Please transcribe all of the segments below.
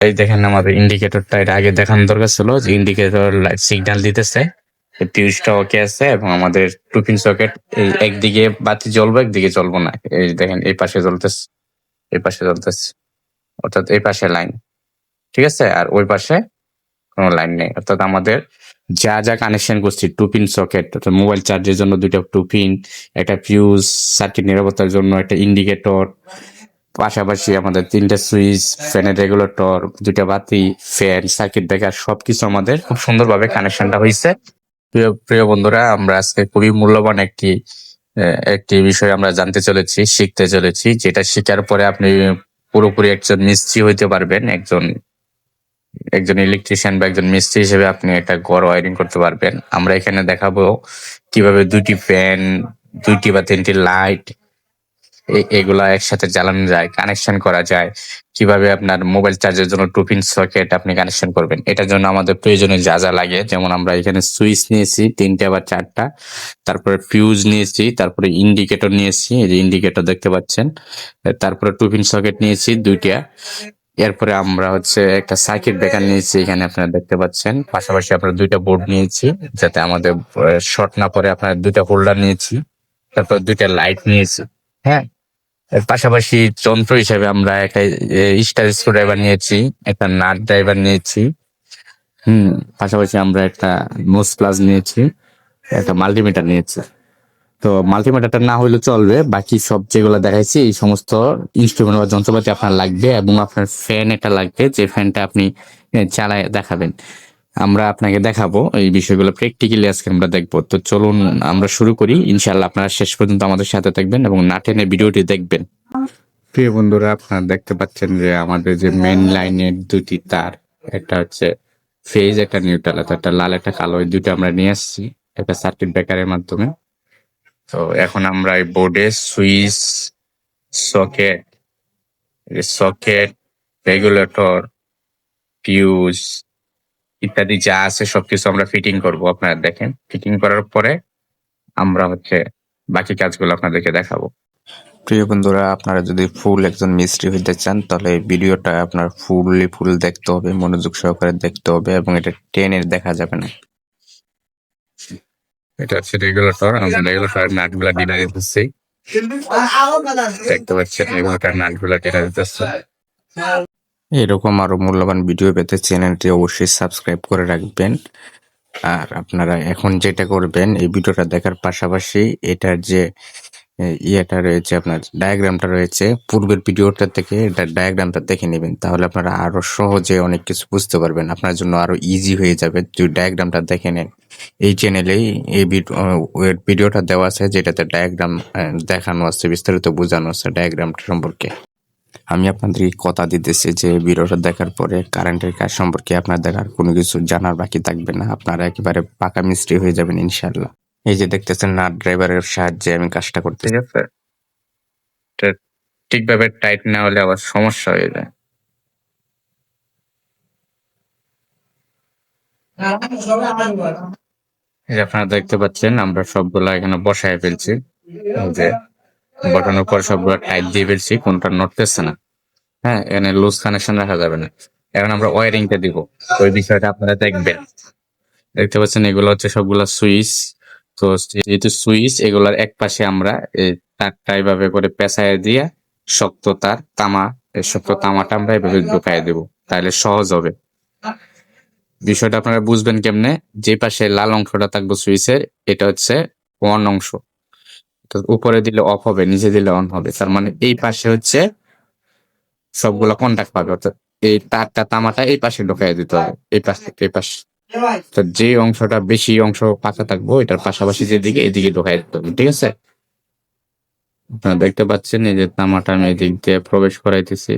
এই দেখেন আমাদের ইন্ডিকেটরটা এটা আগে দেখানো দরকার ছিল যে ইন্ডিকেটর সিগন্যাল দিতেছে। ফিউজটা ওকে আছে এবং আমাদের টু পিন সকেট এই একদিকে বাতি জ্বলবে, একদিকে জ্বলবো না। এই দেখেন, এই পাশে জ্বলতেছে, এই পাশে জ্বলতেছে, অর্থাৎ এই পাশে লাইন ঠিক আছে? আর ওই পাশে কোনো লাইন নেই। অর্থাৎ আমাদের যা যা কানেকশন করছি টু পিন সকেট অর্থাৎ মোবাইল চার্জের জন্য দুইটা টু পিন একটা ফিউজ সার্কিট নিরাপত্তার জন্য একটা ইন্ডিকেটর পাশাপাশি আমাদের তিনটা সুইচ, ফ্যানের রেগুলেটর, দুইটা বাতি, ফ্যান, সার্কিট ব্রেকার, সবকিছু আমাদের খুব সুন্দরভাবে কানেকশনটা হয়েছে। প্রিয় প্রিয় বন্ধুরা, আমরা আজকে খুবই মূল্যবান একটি একটি বিষয় আমরা জানতে চলেছি, শিখতে চলেছি, যেটা শেখার পরে আপনি পুরোপুরি একজন মিস্ত্রি হইতে পারবেন, একজন একজন ইলেকট্রিশিয়ান বা একজন মিস্ত্রি হিসেবে আপনি একটা ঘর ওয়ারিং করতে পারবেন। আমরা এখানে দেখাবো কীভাবে দুটি ফ্যান, দুইটি বা তিনটি লাইট এগুলা একসাথে জ্বালানো যায় কানেকশন করা যায়। কীভাবে আপনার মোবাইল চার্জের জন্য টু পিন সকেট আপনি কানেকশন করবেন, এটার জন্য আমাদের প্রয়োজনীয় যা যা লাগে। যেমন আমরা এখানে সুইচ নিয়েছি, তিনটা বা চারটা। তারপরে ফিউজ নিয়েছি, তারপরে ইন্ডিকেটর নিয়েছি, এই যে ইন্ডিকেটর দেখতে পাচ্ছেন। তারপরে টু পিন সকেট নিয়েছি, দুইটা। এরপরে আমরা হচ্ছে একটা সার্কিট ব্রেকার নিয়েছি, এখানে আপনারা দেখতে পাচ্ছেন। পাশাপাশি আমরা দুইটা বোর্ড নিয়েছি, যাতে আমাদের শর্ট না পড়ে আপনার দুইটা হোল্ডার নিয়েছি। তারপর দুইটা লাইট নিয়েছি। হ্যাঁ? পাশাপাশি যন্ত্র হিসেবে আমরা একটা স্টার স্ক্রু ড্রাইভার নিয়েছি, একটা নাট ড্রাইভার নিয়েছি, হুম, পাশাপাশি আমরা একটা নোজ প্লাস নিয়েছি, একটা মাল্টিমিটার নিয়েছি। তো মাল্টিমিটারটা না হইলে চলবে, বাকি সব যেগুলো দেখাইছি, এই সমস্ত ইনস্ট্রুমেন্ট বা যন্ত্রপাতি আপনার লাগবে এবং আপনার ফ্যান একটা লাগবে, যে ফ্যানটা আপনি চালায় দেখাবেন। আমরা আপনাকে দেখাবো এই বিষয়গুলো প্র্যাকটিক্যালি আজকে আমরা দেখব। তো চলুন আমরা শুরু করি। ইনশাল্লাহ আপনারা শেষ পর্যন্ত আমাদের সাথে থাকবেন এবং না টেনে ভিডিওটি দেখবেন। প্রিয় বন্ধুরা, আপনারা দেখতে পাচ্ছেন যে আমাদের যে মেন লাইনের দুটি তার, একটা হচ্ছে ফেজ একটা নিউট্রাল একটা লাল, একটা কালো, এই দুটো আমরা নিয়ে আসছি একটা সার্কিট ব্রেকারের মাধ্যমে। তো এখন আমরা এই বোর্ডে switch socket socket regulator fuse ইত্যাদি যা আছে সবকিছু আমরা ফিটিং করব। আপনারা দেখেন ফিটিং করার পরে আমরা হচ্ছে বাকি কাজগুলো আপনাদেরকে দেখাবো। প্রিয় বন্ধুরা আপনারা যদি ফুল একজন মিস্ত্রি হইতে চান তাহলে এই ভিডিওটা আপনার ফুললি ফুল দেখতে হবে মনোযোগ সহকারে দেখতে হবে এবং এটা টেনে দেখা যাবে না। এটা হচ্ছে রেগুলেটর আমরা রেগুলেটর নাটগুলা ডিলা দিতেছি। দেখতে পাচ্ছেন রেগুলেটর নাটগুলা ডিলা দিতেছে। এরকম আরও মূল্যবান ভিডিও পেতে চ্যানেলটি অবশ্যই সাবস্ক্রাইব করে রাখবেন। আর আপনারা এখন যেটা করবেন, এই ভিডিওটা দেখার পাশাপাশি এটার যে ইয়েটা রয়েছে, আপনার ডায়াগ্রামটা রয়েছে, পূর্বের ভিডিওটা থেকে এটা ডায়াগ্রামটা দেখে নেবেন। তাহলে আপনারা আরও সহজে অনেক কিছু বুঝতে পারবেন। আপনার জন্য আরও ইজি হয়ে যাবে। যদি ডায়াগ্রামটা দেখে নেন, এই চ্যানেলেই এই ভিডিওটা দেওয়া আছে, যেটাতে ডায়াগ্রাম দেখানো আছে, বিস্তারিত বোঝানো আছে ডায়াগ্রামটা সম্পর্কে। আমি আপনাদেরকে কথা দিতেছি যে ভিডিওটা দেখার পরে কারেন্টের কাজ সম্পর্কে আপনার দেখার কোনো কিছু জানার বাকি থাকবে না। আপনারা একেবারে পাকা মিস্ত্রি হয়ে যাবেন ইনশাল্লাহ এই যে দেখতেছেন নাট ড্রাইভারের সাহায্যে আমি কাজটা করতে ঠিক আছে? ঠিকভাবে টাইট না হলে আবার সমস্যা হয়ে যায়। আপনারা দেখতে পাচ্ছেন, আমরা সবগুলা এখানে বসায় ফেলছি। যে বসানোর পর সবগুলো টাইট দিয়ে ফেলছি, কোনটা নড়তেছে না। হ্যাঁ এখানে লুজ কানেকশন রাখা যাবে না। এখন আমরা ওয়ারিংটা দিব। ওই বিষয়টা আপনারা দেখবেন। দেখতে পাচ্ছেন, এগুলো হচ্ছে সবগুলা সুইচ। তো যেহেতু সুইচ, এগুলার এক পাশে আমরা তারটা এইভাবে করে পেঁচায় দিয়ে শক্ত তার, তামা, এই শক্ত তামাটা আমরা এভাবে ঢুকাই দেব। তাহলে সহজ হবে। বিষয়টা আপনারা বুঝবেন কেমনে? যে পাশে লাল অংশটা থাকবে সুইচের, এটা হচ্ছে অন অংশ? তো উপরে দিলে অফ হবে, নিচে দিলে অন হবে। তার মানে এই পাশে হচ্ছে সবগুলো কন্টাক্ট পাবে, অর্থাৎ এই তারটা তামাটা এই পাশে ঢুকাই দিতে হবে, এই পাশ থেকে এই পাশ। তো যে অংশটা বেশি অংশ পাকা থাকব, এটার পাশাপাশি যেদিকে এদিকে ঢোকাই দিতে হবে, ঠিক আছে? আপনারা দেখতে পাচ্ছেন এই যে তামাটা আমি এদিক দিয়ে প্রবেশ করাইতেছি।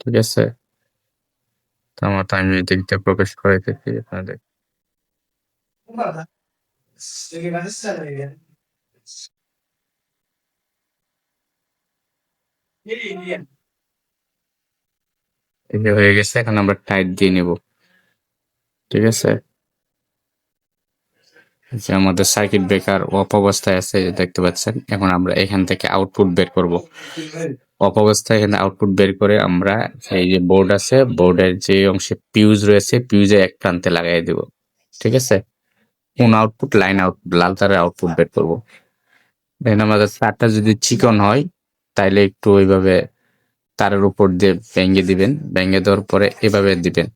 ঠিক আছে? তামাটা আমি এদিক দিয়ে প্রবেশ করাইতেছি আপনাদের এই হয়ে গেছে, এখন আমরা টাইট দিয়ে নিব। ঠিক আছে? যে আমাদের সার্কিট ব্রেকার অফ অবস্থায় আছে দেখতে পাচ্ছেন, এখন আমরা এখান থেকে আউটপুট বের করব। অফ অবস্থায় এখানে আউটপুট বের করে আমরা এই যে বোর্ড আছে বোর্ডের যে অংশে পিউজ রয়েছে পিউজে এক প্রান্তে লাগাই দেব। ঠিক আছে? কোন আউটপুট লাইন আউটপুট লাল তারের আউটপুট বের করব। দেখেন আমাদের তারটা যদি চিকন হয়, তাইলে একটু ওইভাবে তারের উপর দিয়ে ভেঙে দিবেন। ভেঙে দেওয়ার পরে এভাবে দিবেন।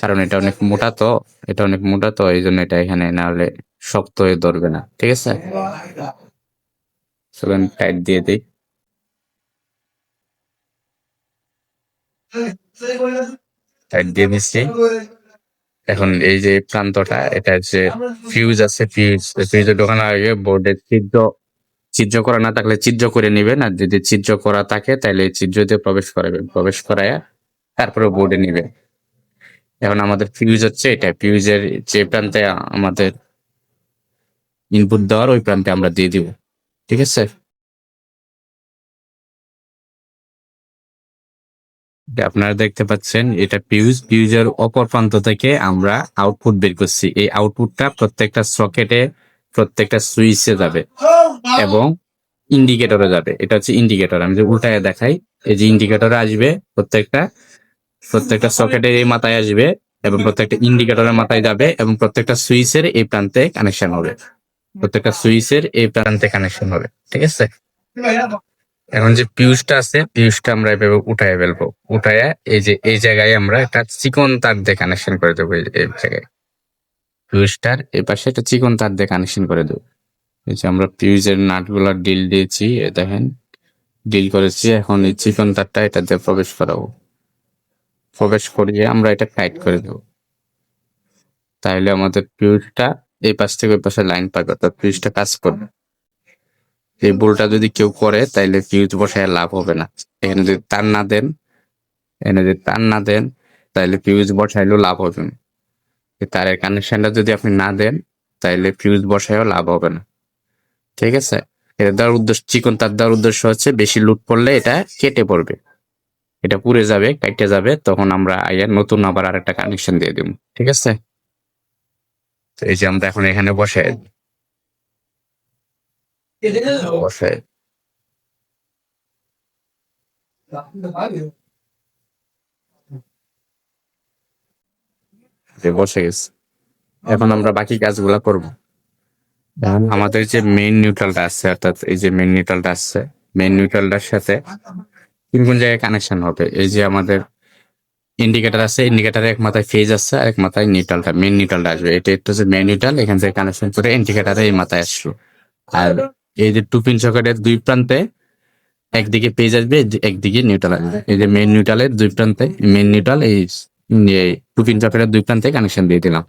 কারণ এটা অনেক মোটা তো, এটা অনেক মোটা তো, এই জন্য এটা এখানে না হলে শক্ত হয়ে ধরবে না। ঠিক আছে? চলেন টাইট দিয়ে দিই। টাইট দিয়ে দিচ্ছি। এখন এই যে প্রান্তটা, এটা হচ্ছে ফিউজ আছে ফিউজ ফিউজে ঢোকানোর আগে বোর্ডের ছিদ্র ছিদ্র করা না থাকলে ছিদ্র করে নেবেন, আর যদি ছিদ্র করা থাকে তাহলে ছিদ্র দিয়ে প্রবেশ করাবেন প্রবেশ করায় তারপরে বোর্ডে নিবেন। এখন আমাদের ফিউজ হচ্ছে এটা ফিউজের যে প্রান্তে আমাদের ইনপুট দেওয়ার, ওই প্রান্তে আমরা দিয়ে দিব, ঠিক আছে? আপনারা দেখতে পাচ্ছেন, এটা পিউজ পিউজের অপর প্রান্ত থেকে আমরা আউটপুট বের করছি। এই আউটপুটটা প্রত্যেকটা সকেটে প্রত্যেকটা সুইচে যাবে এবং ইন্ডিকেটরে যাবে। এটা হচ্ছে ইন্ডিকেটর। আমি যে উল্টায় দেখাই, এই যে ইন্ডিকেটরে আসবে, প্রত্যেকটা প্রত্যেকটা সকেটের এই মাথায় আসবে এবং প্রত্যেকটা ইন্ডিকেটরের মাথায় যাবে এবং প্রত্যেকটা সুইচের এই প্রান্তে কানেকশন হবে। প্রত্যেকটা সুইচের এই প্রান্তে কানেকশন হবে, ঠিক আছে? এখন যে পিউজটা আছে পিউজটা আমরা এভাবে উঠায় ফেলব। উঠায় এই যে, এই জায়গায় আমরা একটা চিকন তার দিয়ে কানেকশন করে দেবো এই জায়গায়। পিউজটার এই পাশে একটা চিকন তার দিয়ে কানেকশন করে দেবো। এই যে আমরা পিউজের নাটগুলো ডিল দিয়েছি দেখেন ডিল করেছি, এখন এই চিকন তারটা এটা দিয়ে প্রবেশ করাবো। প্রবেশ করিয়ে আমরা এটা টাইট করে দেবো। তাহলে আমাদের পিউজটা এই পাশ থেকে ওই পাশে লাইন পাবে, অর্থাৎ পিউজটা কাজ করবে। এই ভুলটা যদি কেউ করে, তাইলে ফিউজ বসায় লাভ হবে না। এখানে যদি তার না দেন, এখানে যদি তার না দেন তাহলে ফিউজ বসাইলেও লাভ হবে না। তারের কানেকশনটা যদি আপনি না দেন, তাইলে ফিউজ বসায়ও লাভ হবে না। ঠিক আছে? এটা দেওয়ার উদ্দেশ্য, চিকন তার দেওয়ার উদ্দেশ্য হচ্ছে বেশি লুট পড়লে এটা কেটে পড়বে। এটা পুড়ে যাবে কেটে যাবে, তখন আমরা আইয়ার নতুন আবার আরেকটা কানেকশন দিয়ে দিব। ঠিক আছে? তো এই যে আমরা এখন এখানে বসাই বসাই যে বসে গেছে। এখন আমরা বাকি কাজগুলা করব। আমাদের যে মেইন নিউট্রালটা আছে অর্থাৎ এই যে মেইন নিউট্রালটা আছে মেইন নিউট্রালটার সাথে কোন কোন জায়গায় কানেকশন হবে? এই যে আমাদের ইন্ডিকেটর আছে ইন্ডিকেটারে এক মাথায় ফেজ আছে আর এক মাথায় নিউট্রালটা মেইন নিউট্রালটা আসবে। এটা একটা হচ্ছে মেইন নিউট্রাল এখান থেকে কানেকশন করে ইন্ডিকেটারে এই মাথায় আসলো। আর এই যে টু পিন সকেটের দুই প্রান্তে একদিকে পেজ আসবে একদিকে নিউট্রাল আসবে। এই যে মেইন নিউট্রালের দুই প্রান্তে মেইন নিউট্রাল এই টু পিন সকেটের দুই প্রান্তে কানেকশন দিয়ে দিলাম।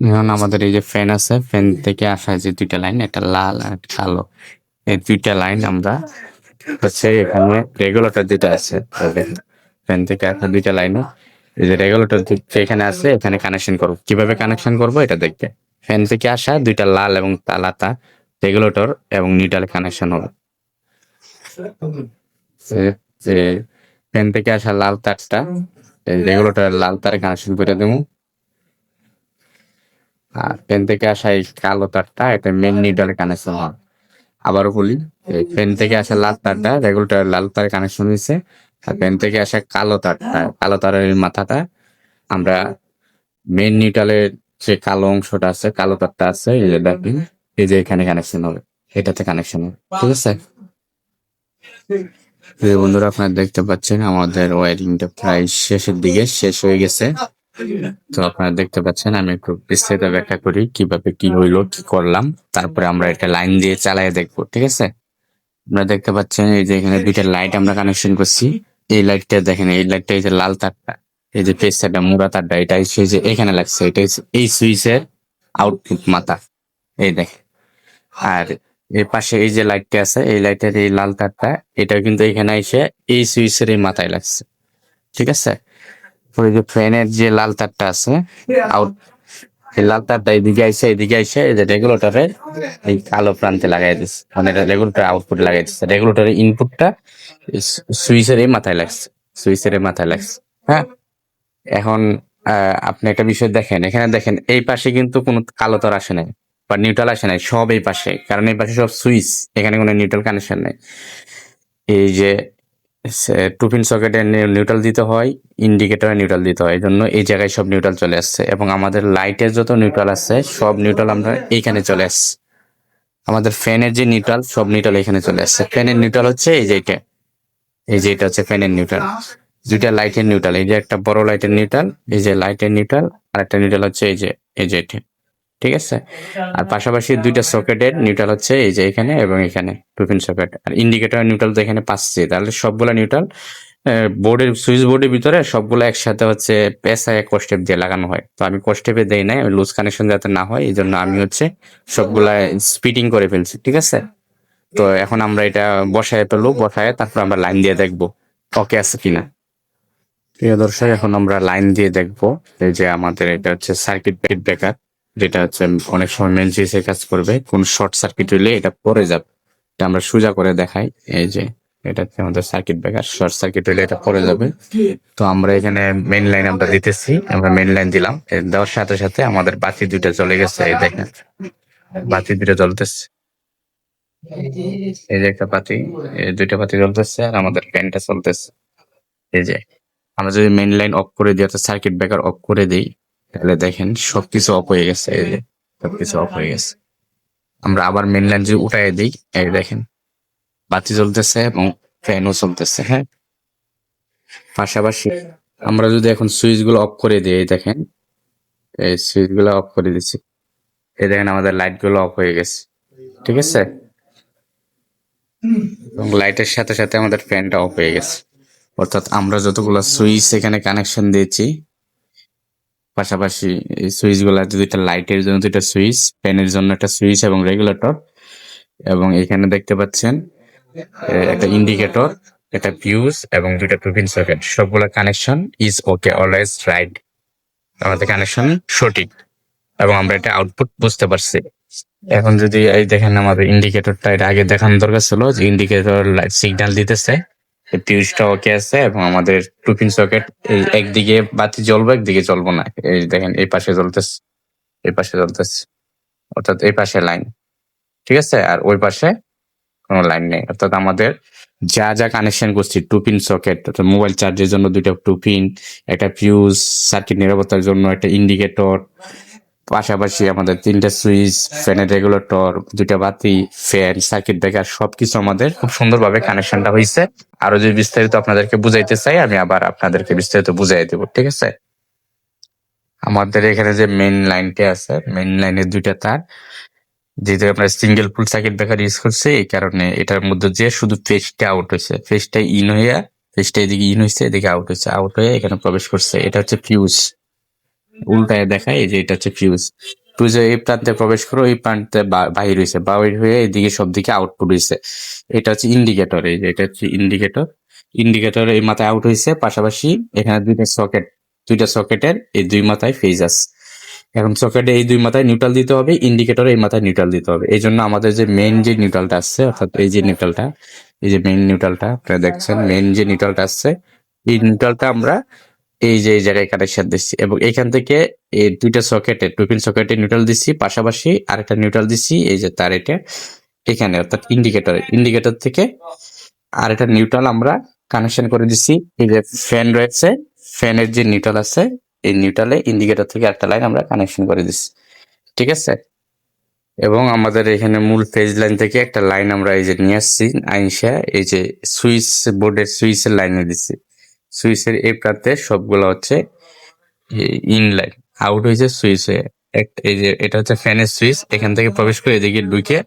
এখন আমাদের এই যে ফ্যান আছে ফ্যান থেকে আসা যে দুইটা লাইন একটা লাল আর কালো এই দুইটা লাইন আমরা হচ্ছে এখানে রেগুলেটর যেটা আছে ফ্যান থেকে আসা দুইটা লাইন এই যে রেগুলেটর এখানে আছে এখানে কানেকশন করব। কীভাবে কানেকশন করব এটা দেখবে ফ্যান থেকে আসা দুইটা লাল এবং তালাতা রেগুলেটর এবং নিউট্রাল কানেকশন হবে। যে- যে ফ্যান থেকে আসা লাল তারটা রেগুলেটর লাল তারে কানেকশন করে দেবো। আর ফ্যান থেকে আসা এই কালো তারটা এটা মেন নিউট্রালে কানেকশন হবে আবারও বলি পেন থেকে আসা লাল তারটা রেগুলেটর লাল তারে কানেকশন হয়েছে। আর পেন থেকে আসা কালো তারটা কালো তারের মাথাটা আমরা মেন নিউট্রালের যে কালো অংশটা আছে কালো তারটা আছে এই যে এই যে এখানে কানেকশন হবে এটাতে কানেকশন হবে। ঠিক আছে? প্রিয় বন্ধুরা, আপনারা দেখতে পাচ্ছেন আমাদের ওয়ারিংটা প্রায় শেষের দিকে, শেষ হয়ে গেছে। তো আপনারা দেখতে পাচ্ছেন, আমি একটু বিস্তারিত ব্যাখ্যা করি, কীভাবে কি হইল, কি করলাম, তারপরে আমরা একটা লাইন দিয়ে চালিয়ে দেখব, ঠিক আছে? আপনারা দেখতে পাচ্ছেন, এই যে এখানে দুইটা লাইট আমরা কানেকশন করছি। এই লাইটটা দেখেন, এই লাইটটা এই যে লাল তারটা, এই যে পেজ তারটা, মুড়া তারটা, এটা হচ্ছে যে এখানে লাগছে, এটা এই সুইচের আউটপুট মাথা, এই দেখেন। আর এর পাশে এই যে লাইটটা আছে, এই লাইটের এই লাল তারটা, এটাও কিন্তু এখানে এসে এই সুইচের এই মাথায় লাগছে। ঠিক আছে? পরে যে ফ্যানের যে লাল তারটা আছে, আউট, এই লাল তারটা এদিকে আইসে এদিকে আইসে, এই যে রেগুলেটরে এই কালো প্রান্তে লাগাই দিচ্ছে মানে রেগুলেটর আউটপুট লাগাই দিচ্ছে রেগুলেটরের ইনপুটটা সুইচের এই মাথায় লাগছে। সুইচের এই মাথায় লাগছে। হ্যাঁ? এখন আপনি একটা বিষয় দেখেন। এখানে দেখেন, এই পাশে কিন্তু কোনো কালো তার আসে নাই। বা নিউট্রাল আসে নাই, সব এই পাশে। কারণ এই পাশে সব সুইচ, এখানে কোনো নিউট্রাল কানেকশন নেই। এই যে টু পিন সকেটে নিউট্রাল দিতে হয় ইন্ডিকেটরে নিউট্রাল দিতে হয়। এই জন্য এই জায়গায় সব নিউট্রাল চলে আসছে। এবং আমাদের লাইটের যত নিউট্রাল আছে, সব নিউট্রাল আমরা এইখানে চলে আসছে। আমাদের ফ্যানের যে নিউট্রাল সব নিউট্রাল এখানে চলে আসছে। ফ্যানের নিউট্রাল হচ্ছে এই যে এটা। এই যে এটা হচ্ছে ফ্যানের নিউট্রাল দুইটা লাইটের নিউট্রাল এই যে একটা বড় লাইটের নিউট্রাল এই যে লাইটের নিউট্রাল আর একটা নিউট্রাল হচ্ছে এই যে এই যে এটা। ঠিক আছে? আর পাশাপাশি দুইটা সকেটের নিউট্রাল হচ্ছে এই যে এখানে এবং এখানে টুপিন সকেট আর ইন্ডিকেটর নিউট্রাল তো এখানে পাচ্ছে। তাহলে সবগুলা নিউট্রাল বোর্ডের সুইচ বোর্ডের ভিতরে সবগুলো একসাথে হচ্ছে পেসায় কস্টেপ দিয়ে লাগানো হয়। তো আমি কস্টেপে দেই নাই লুজ কানেকশন যাতে না হয় এই জন্য আমি হচ্ছে সবগুলা স্পিডিং করে ফেলছি ঠিক আছে? তো এখন আমরা এটা বসায় ফেলব বসায় তারপর আমরা লাইন দিয়ে দেখব ওকে আছে কিনা। প্রিয় দর্শক এখন আমরা লাইন দিয়ে দেখব এই যে আমাদের এটা হচ্ছে সার্কিট ব্রেকার যেটা হচ্ছে অনেক সময় মেন সুইচে কাজ করবে, কোন শর্ট সার্কিট হইলে এটা পড়ে যাবে। এটা আমরা সোজা করে দেখাই, এই যে এটা হচ্ছে আমাদের সার্কিট ব্রেকার শর্ট সার্কিট হইলে এটা পড়ে যাবে। তো আমরা এখানে মেইন লাইন আমরা দিতেছি, আমরা মেইন লাইন দিলাম। দেওয়ার সাথে সাথে আমাদের বাতি দুইটা চলে গেছে, এই দেখেন। বাতি দুইটা জ্বলতেছে। এই যে একটা বাতি, এই দুইটা বাতি জ্বলতেছে আর আমাদের ফ্যানটা চলতেছে। এই যে আমরা যদি মেইন লাইন অফ করে দিই, অর্থাৎ সার্কিট ব্রেকার অফ করে দিই তাহলে দেখেন সবকিছু অফ হয়ে গেছে, এই যে সবকিছু অফ হয়ে গেছে। আমরা আবার মেইন লাইন যদি উঠাই দিই, এই দেখেন, বাতি জ্বলতেছে এবং ফ্যানও চলতেছে হ্যাঁ? পাশাপাশি আমরা যদি এখন সুইচগুলো অফ করে দিই, এই দেখেন, এই সুইচগুলো অফ করে দিচ্ছি। এই দেখেন আমাদের লাইটগুলো অফ হয়ে গেছে, ঠিক আছে? এবং লাইটের সাথে সাথে আমাদের ফ্যানটা অফ হয়ে গেছে। অর্থাৎ আমরা যতগুলো সুইচ এখানে কানেকশন দিয়েছি পাশাপাশি এই সুইচগুলা দুইটা লাইটের জন্য দুইটা সুইচ ফ্যানের জন্য একটা সুইচ এবং রেগুলেটর এবং এখানে দেখতে পাচ্ছেন একটা ইন্ডিকেটর একটা ফিউজ এবং দুইটা টুপিন সকেট সবগুলা connection is okay always right আমাদের কানেকশন সঠিক এবং আমরা এটা আউটপুট বুঝতে পারছি। এখন যদি এই দেখেন আমাদের ইন্ডিকেটরটা এটা আগে দেখানো দরকার ছিল যে ইন্ডিকেটর সিগন্যাল দিতেছে। ফিউজটা ওকে আছে এবং আমাদের টুপিন সকেট এই একদিকে বাতি জ্বলবে, একদিকে জ্বলবো না। এই দেখেন, এই পাশে জ্বলতেছে, এই পাশে জ্বলতেছে। অর্থাৎ এই পাশে লাইন ঠিক আছে? আর ওই পাশে কোনো লাইন নেই। অর্থাৎ আমাদের যা যা কানেকশন করছি টু পিন সকেট অর্থাৎ মোবাইল চার্জের জন্য দুইটা টু পিন একটা ফিউজ সার্কিট নিরাপত্তার জন্য একটা ইন্ডিকেটর পাশাপাশি আমাদের তিনটা সুইচ, ফ্যানের রেগুলেটর দুইটা বাতি ফ্যান সার্কিট ব্রেকার সবকিছু আমাদের খুব সুন্দরভাবে কানেকশনটা হয়েছে আরও যদি বিস্তারিত আপনাদেরকে বুঝাইতে চাই, আমি আবার আপনাদেরকে বিস্তারিত বুঝাই দেবো, ঠিক আছে? আমাদের এখানে যে মেইন লাইনটা আছে মেইন লাইনের দুইটা তার, যেহেতু আমরা single pole circuit breaker use করছি, এই কারণে এটার মধ্যে যে শুধু ফেসটা আউট হয়েছে ফেসটা ইন হয়ে ফেসটা এদিকে ইন হয়েছে এদিকে আউট হয়েছে আউট হয়ে এখানে প্রবেশ করছে। এটা হচ্ছে ফিউজ উল্টায় দেখায় এই যে এটা হচ্ছে ফিউজ ফিউজ এই প্রান্তে প্রবেশ করে ওই প্রান্তে বাহির হয়েছে বাহির হয়ে এদিকে সব দিকে আউটপুট হয়েছে এটা হচ্ছে ইন্ডিকেটর এই যে এটা হচ্ছে ইন্ডিকেটর ইন্ডিকেটর এই মাথায় আউট হয়েছে পাশাপাশি এখানে দুইটা সকেট দুইটা সকেটের এই দুই মাথায় ফেজ আছে। এখন সকেটে এই দুই মাথায় নিউট্রাল দিতে হবে ইন্ডিকেটরে এই মাথায় নিউট্রাল দিতে হবে। এই জন্য আমাদের যে মেইন যে নিউট্রালটা আসছে অর্থাৎ এই যে নিউট্রালটা এই যে মেইন নিউট্রালটা আপনারা দেখছেন মেইন যে নিউট্রালটা আসছে এই নিউট্রালটা আমরা এই যে, এই জায়গায় কানেকশন দিচ্ছি। এবং এখান থেকে এই দুইটা সকেটে টুপিন সকেটে নিউট্রাল দিচ্ছি, পাশাপাশি আরেকটা নিউট্রাল দিচ্ছি, এই যে তার এটা এখানে, অর্থাৎ ইন্ডিকেটর ইন্ডিকেটর থেকে আর আরেকটা নিউট্রাল আমরা কানেকশন করে দিচ্ছি। এই যে ফ্যান রয়েছে ফ্যানের যে নিউট্রাল আছে, এই নিউট্রালে ইন্ডিকেটর থেকে একটা লাইন আমরা কানেকশন করে দিচ্ছি। ঠিক আছে? এবং আমাদের এখানে মূল ফেজ লাইন থেকে একটা লাইন আমরা এই যে নিয়ে আসছি আইনসা এই যে সুইচ বোর্ডের সুইচের লাইনে দিচ্ছি। সুইচের এই প্রান্তে সবগুলো হচ্ছে ইন লাইন আউট হয়েছে সুইচ এই যে এটা হচ্ছে ফ্যানের সুইচ এখান থেকে প্রবেশ করে এদিকে ঢুকে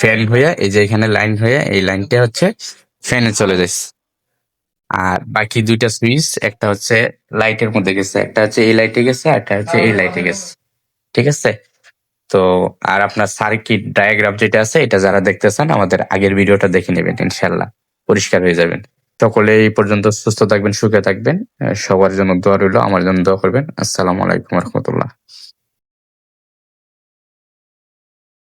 ফ্যান হয়ে এই যে এখানে লাইন হয়ে এই লাইনটা হচ্ছে ফ্যানে চলে যাচ্ছে আর বাকি দুইটা সুইচ একটা হচ্ছে লাইটের মধ্যে গেছে, একটা হচ্ছে এই লাইটে গেছে, একটা হচ্ছে এই লাইটে গেছে। ঠিক আছে? তো, আর আপনার সার্কিট ডায়াগ্রাম যেটা আছে, এটা যারা দেখতেছেন আমাদের আগের ভিডিওটা দেখে নেবেন ইনশাল্লাহ পরিষ্কার হয়ে যাবেন। সকলে এই পর্যন্ত সুস্থ থাকবেন, সুখে থাকবেন। সবার জন্য দোয়া রইল, আমার জন্য দোয়া করবেন। আসসালামু আলাইকুম রহমতুল্লাহ।